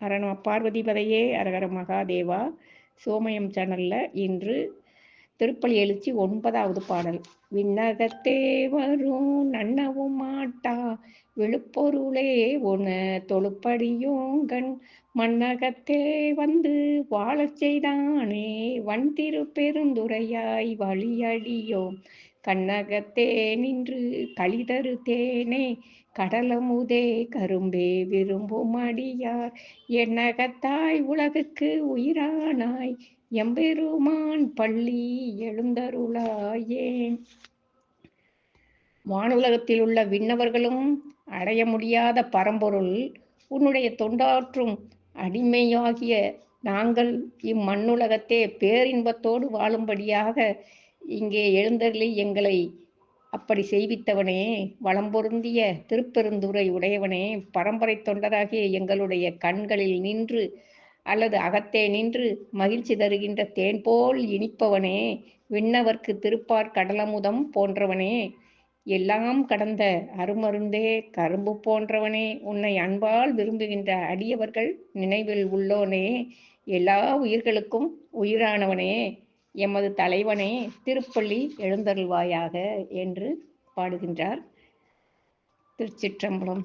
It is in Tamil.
அரண பார்வதி பதையே அரகர மகாதேவா. சோமயம் சேனல்ல இன்று திருப்பலி எழுச்சி ஒன்பதாவது பாடல். விண்ணகத்தே வரும் நன்னவும் மாட்டா. விழுப்பொருளே உன தொழுப்படியோங்கண். மன்னகத்தே வந்து வாழச் செய்தானே. வன் திரு பெருந்துரையாய் வழியடியோம். கண்ணகத்தே நின்று களிதரு தேனே கடலமுதே கரும்பே விரும்பும் அடியார். என்னகத்தாய் உலகுக்கு உயிரானாய். எம்பெருமான் பள்ளி எழுந்தருளாயே வானுலகத்தில் உள்ள விண்ணவர்களும் அடைய முடியாத பரம்பொருள் உன்னுடைய தொண்டாற்றும் அடிமையாகிய நாங்கள் இம்மண்ணுலகத்தே பேரின்பத்தோடு வாழும்படியாக இங்கே எழுந்தருளி எங்களை அப்படி செய்வித்தவனே வளம் பொருந்திய திருப்பெருந்துரை உடையவனே பரம்பரை தொண்டராகிய எங்களுடைய கண்களில் நின்று அல்லது அகத்தே நின்று மகிழ்ச்சி தருகின்ற தேன் போல் இனிப்பவனே விண்ணவர்க்கு திருப்பார் கடலமுதம் போன்றவனே எல்லாம் கடந்த அருமருந்தே கரும்பு போன்றவனே உன்னை அன்பால் விரும்புகின்ற அடியவர்கள் நினைவில் உள்ளோனே எல்லா உயிர்களுக்கும் உயிரானவனே எமது தலைவனே திருப்பள்ளி எழுந்தருள்வாயாக என்று பாடுகின்றார். திருச்சிற்றம்பலம்.